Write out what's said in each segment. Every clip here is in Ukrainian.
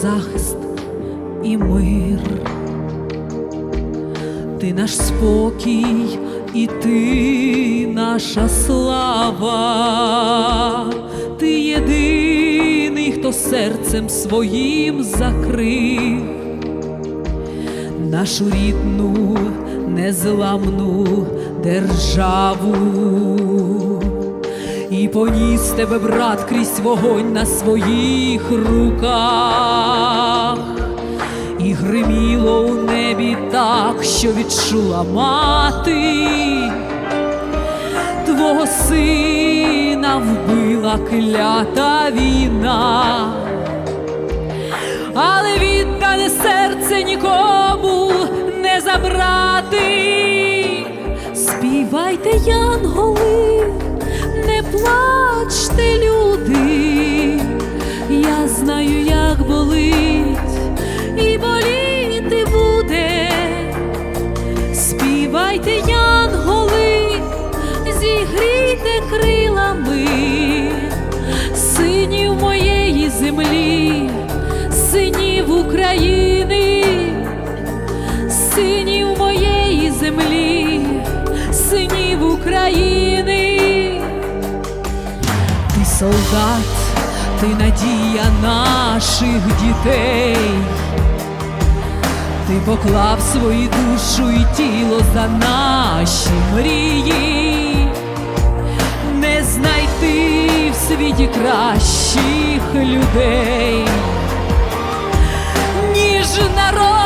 захист і мир. Ти наш спокій, і ти наша слава, ти єдиний, хто серцем своїм закрив нашу рідну незламну державу. І поніс тебе, брат, крізь вогонь на своїх руках, і гриміло у небі так, що відчула мати, твого сина вбила клята війна. Але віддане серце нікому не забрати. Співайте, янголи, плачте, люди. Я знаю, як болить, і боліти буде. Співайте, янголи, зігрійте крилами синів моєї землі, синів України, солдат, ти надія наших дітей. Ти поклав свою душу і тіло за наші мрії, не знайти в світі кращих людей, ніж народ,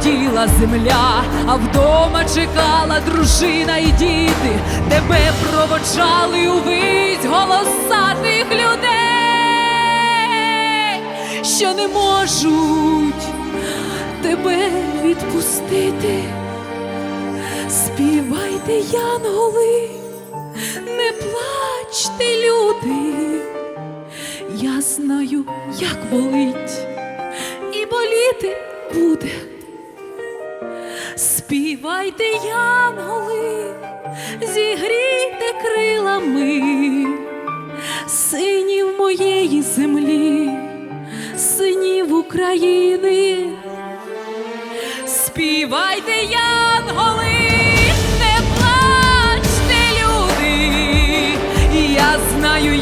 тремтіла земля, а вдома чекала дружина і діти, тебе проводжали увесь голоса тих людей, що не можуть тебе відпустити. Співайте, янголи, не плачте, люди. Я знаю, як болить, і боліти буде. Співайте, янголи, зігрійте крилами синів моєї землі, синів України. Співайте, янголи, не плачте, люди, я знаю,